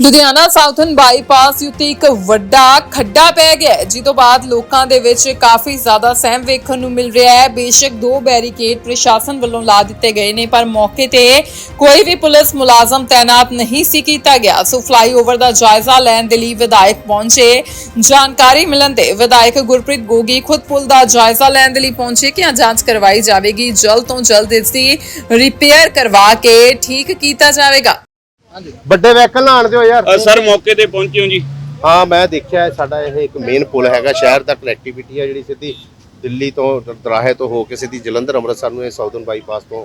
Ludhiana southern bypass ਉੱਤੇ ਇੱਕ ਵੱਡਾ ਖੱਡਾ ਪੈ ਗਿਆ ਹੈ ਜਿਸ ਤੋਂ ਬਾਅਦ ਲੋਕਾਂ ਦੇ ਵਿੱਚ ਕਾਫੀ ਜ਼ਿਆਦਾ ਸਹਿਮ ਵੇਖਣ ਨੂੰ ਮਿਲ ਰਿਹਾ ਹੈ। ਬੇਸ਼ੱਕ ਦੋ ਬੈਰੀਕੇਡ ਪ੍ਰਸ਼ਾਸਨ ਵੱਲੋਂ ਲਾ ਦਿੱਤੇ ਗਏ ਨੇ, ਪਰ ਮੌਕੇ ਤੇ ਕੋਈ ਵੀ ਪੁਲਿਸ ਮੁਲਾਜ਼ਮ ਤਾਇਨਾਤ ਨਹੀਂ ਸੀ ਕੀਤਾ ਗਿਆ। ਸੋ ਫਲਾਈਓਵਰ ਦਾ ਜਾਇਜ਼ਾ ਲੈਣ ਦੇ ਲਈ ਵਿਧਾਇਕ ਪਹੁੰਚੇ। ਜਾਣਕਾਰੀ ਮਿਲਣ ਤੇ ਵਿਧਾਇਕ ਗੁਰਪ੍ਰੀਤ ਗੋਗੀ ਖੁਦ ਪੁਲ ਦਾ ਜਾਇਜ਼ਾ ਲੈਣ ਦੇ ਲਈ ਪਹੁੰਚੇ ਕਿ ਜਾਂਚ ਕਰਵਾਈ ਜਾਵੇਗੀ। ਜਲਦ ਤੋਂ ਜਲਦ ਇਸ ਦੀ ਰਿਪੇਅਰ ਕਰਵਾ ਕੇ ਠੀਕ ਕੀਤਾ ਜਾਵੇਗਾ। ਵੱਡੇ ਵਹੀਕਲ ਆਣ ਦਿਓ ਯਾਰ। ਸਰ ਮੌਕੇ ਤੇ ਪਹੁੰਚੇ ਹੋ ਜੀ। ਹਾਂ ਮੈਂ ਦੇਖਿਆ ਹੈ, ਸਾਡਾ ਇਹ ਇੱਕ ਮੇਨ ਪੁਲ ਹੈਗਾ ਸ਼ਹਿਰ ਦਾ ਕਨੈਕਟੀਵਿਟੀ ਹੈ ਜਿਹੜੀ ਸਿੱਧੀ ਦਿੱਲੀ ਤੋਂ ਦ- ਦਰਾਹੇ ਤੋਂ ਹੋ ਕੇ ਸਿੱਧੀ ਜਲੰਧਰ ਅੰਮ੍ਰਿਤਸਰ ਨੂੰ ਇਹ ਸਾਊਥਰਨ ਬਾਈਪਾਸ ਤੋਂ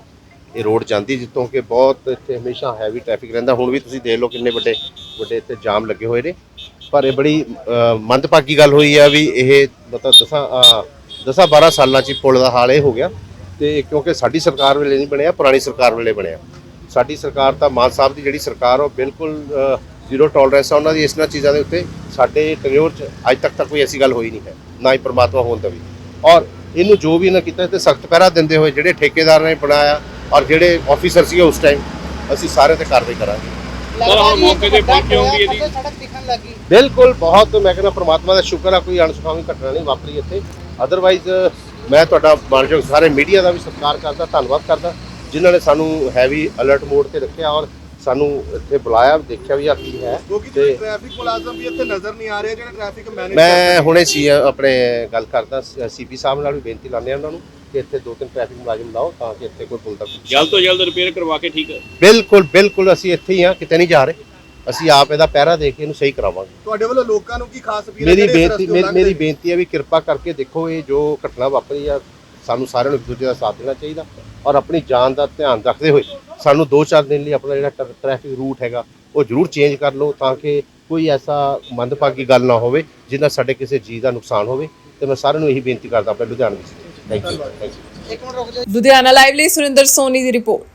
ਇਹ ਰੋਡ ਜਾਂਦੀ ਜਿੱਥੋਂ ਕਿ ਬਹੁਤ ਇੱਥੇ ਹਮੇਸ਼ਾ ਹੈਵੀ ਟ੍ਰੈਫਿਕ ਰਹਿੰਦਾ। ਹੁਣ ਵੀ ਤੁਸੀਂ ਦੇਖ ਲਓ ਕਿੰਨੇ ਵੱਡੇ ਵੱਡੇ ਇੱਥੇ ਜਾਮ ਲੱਗੇ ਹੋਏ ਨੇ। ਪਰ ਇਹ ਬੜੀ ਅ, ਮੰਦਭਾਗੀ ਗੱਲ ਹੋਈ ਹੈ ਵੀ ਇਹ ਮਤਲਬ ਦਸਾਂ ਅ, ਦਸਾਂ 12 ਸਾਲਾਂ ਚ ਹੀ ਪੁਲ ਦਾ ਹਾਲ ਇਹ ਹੋ ਗਿਆ। ਤੇ ਕਿਉਂਕਿ ਸਾਡੀ ਸਰਕਾਰ ਵੇਲੇ ਨਹੀਂ ਬਣਿਆ ਪੁਰਾਣੀ ਸਰਕਾਰ ਵੇਲੇ ਬਣਿਆ। ਸਾਡੀ ਸਰਕਾਰ ਤਾਂ ਮਾਨ ਸਾਹਿਬ ਦੀ ਜਿਹੜੀ ਸਰਕਾਰ ਉਹ ਬਿਲਕੁਲ ਜ਼ੀਰੋ ਟੋਲਰੈਂਸ ਆ ਉਹਨਾਂ ਦੀ ਇਸ ਨਾਲ ਚੀਜ਼ਾਂ ਦੇ ਉੱਤੇ ਸਾਡੇ ਟੈਨਿਓਰ 'ਚ ਅੱਜ ਤੱਕ ਤਾਂ ਕੋਈ ਐਸੀ ਗੱਲ ਹੋਈ ਨਹੀਂ ਹੈ ਨਾ ਹੀ ਪ੍ਰਮਾਤਮਾ ਹੋਣ ਦਾ ਵੀ ਔਰ ਇਹਨੂੰ ਜੋ ਵੀ ਇਹਨਾਂ ਕੀਤਾ ਤੇ ਸਖਤ ਪਹਿਰਾ ਦਿੰਦੇ ਹੋਏ ਜਿਹੜੇ ਠੇਕੇਦਾਰ ਨੇ ਬਣਾਇਆ ਔਰ ਜਿਹੜੇ ਆਫੀਸਰ ਸੀਗੇ ਉਸ ਟਾਈਮ ਅਸੀਂ ਸਾਰੇ ਤੇ ਕਾਰਵਾਈ ਕਰਾਂਗੇ। ਸਰ ਹੁਣ ਮੌਕੇ ਤੇ ਪਹੁੰਚੇ ਹੋ ਵੀ ਇਹਦੀ। ਸੜਕ ਦਿਖਣ ਲੱਗੀ। ਬਿਲਕੁਲ ਬਹੁਤ ਮੈਂ ਕਹਿੰਦਾ ਪ੍ਰਮਾਤਮਾ ਦਾ ਸ਼ੁਕਰ ਆ ਕੋਈ ਅਣਸੁਖਾਵੀ ਘਟਨਾ ਨਹੀਂ ਵਾਪਰੀ ਇੱਥੇ। ਅਦਰਵਾਈਜ਼ ਮੈਂ ਤੁਹਾਡਾ ਮਾਨਯੋਗ ਸਾਰੇ ਮੀਡੀਆ ਦਾ ਵੀ ਸਤਿਕਾਰ ਕਰਦਾ ਧੰਨਵਾਦ ਕਰਦਾ। ਜਿਨ੍ਹਾਂ ਨੇ ਸਾਨੂੰ ਹੈਵੀ ਅਲਰਟ ਮੋਡ ਤੇ ਰੱਖਿਆ ਔਰ ਸਾਨੂੰ ਇੱਥੇ ਬੁਲਾਇਆ ਦੇਖਿਆ ਵੀ ਆ ਕੀ ਹੈ ਤੇ ਟ੍ਰੈਫਿਕ ਮੁਲਾਜ਼ਮ ਵੀ ਇੱਥੇ ਨਜ਼ਰ ਨਹੀਂ ਆ ਰਹੇ ਜਿਹੜਾ ਟ੍ਰੈਫਿਕ ਮੈਨੇਜ ਮੈਂ ਹੁਣੇ ਸੀ ਆਪਣੇ ਗੱਲ ਕਰਦਾ ਸੀਪੀ ਸਾਹਿਬ ਨਾਲ ਵੀ ਬੇਨਤੀ ਲਾਉਂਦੇ ਆ ਉਹਨਾਂ ਨੂੰ ਕਿ ਇੱਥੇ ਦੋ ਤਿੰਨ ਟ੍ਰੈਫਿਕ ਮੁਲਾਜ਼ਮ ਲਾਓ ਤਾਂ ਕਿ ਇੱਥੇ ਕੋਈ ਪੁਲ ਦਾ ਜਲਦ ਤੋਂ ਜਲਦ ਰਿਪੇਅਰ ਕਰਵਾ ਕੇ ਠੀਕ ਬਿਲਕੁਲ ਬਿਲਕੁਲ ਅਸੀਂ ਇੱਥੇ ਹੀ ਆ ਕਿਤੇ ਨਹੀਂ ਜਾ ਰਹੇ। ਅਸੀਂ ਆਪ ਇਹਦਾ ਪਹਿਰਾ ਦੇ ਕੇ ਇਹਨੂੰ ਸਹੀ ਕਰਾਵਾਂਗੇ। ਤੁਹਾਡੇ ਵੱਲੋਂ ਲੋਕਾਂ ਨੂੰ ਕੀ ਖਾਸ ਅਪੀਲ ਮੇਰੀ ਬੇਨਤੀ ਮੇਰੀ-? ਬੇਨਤੀ ਹੈ ਵੀ ਕਿਰਪਾ ਕਰਕੇ ਦੇਖੋ ਇਹ ਜੋ ਘਟਨਾ ਵਾਪਰੀ ਆ ਸਾਨੂੰ ਸਾਰਿਆਂ ਨੂੰ ਇੱਕ ਦੂਜੇ ਦਾ ਸਾਥ ਦੇਣਾ ਚਾਹੀਦਾ। ਔਰ ਆਪਣੀ ਜਾਨ ਦਾ ਧਿਆਨ ਰੱਖਦੇ ਹੋਏ ਸਾਨੂੰ 2-4 ਦਿਨ ਲਈ ਆਪਣਾ ਜਿਹੜਾ ਟਰ- ਟ੍ਰੈਫਿਕ ਰੂਟ ਹੈਗਾ, ਉਹ ਜ਼ਰੂਰ ਚੇਂਜ ਕਰ ਲਓ ਤਾਂ ਕਿ ਕੋਈ ਐਸਾ ਮੰਦਭਾਗੀ ਗੱਲ ਨਾ ਹੋਵੇ ਜਿਸ ਸਾਡੇ ਕਿਸੇ ਚੀਜ਼ ਦਾ ਨੁਕਸਾਨ ਹੋਵੇ ਤੇ ਮੈਂ ਸਾਰਿਆਂ ਨੂੰ ਇਹੀ ਬੇਨਤੀ ਕਰਦਾ ਆਪਣੇ ਲੁਧਿਆਣਾ ਵਿੱਚ। ਥੈਂਕ ਯੂ ਲੁਧਿਆਣਾ ਲਾਈਵ ਲਈ ਸੁਰਿੰਦਰ ਸੋਨੀ ਦੀ ਰਿਪੋਰਟ।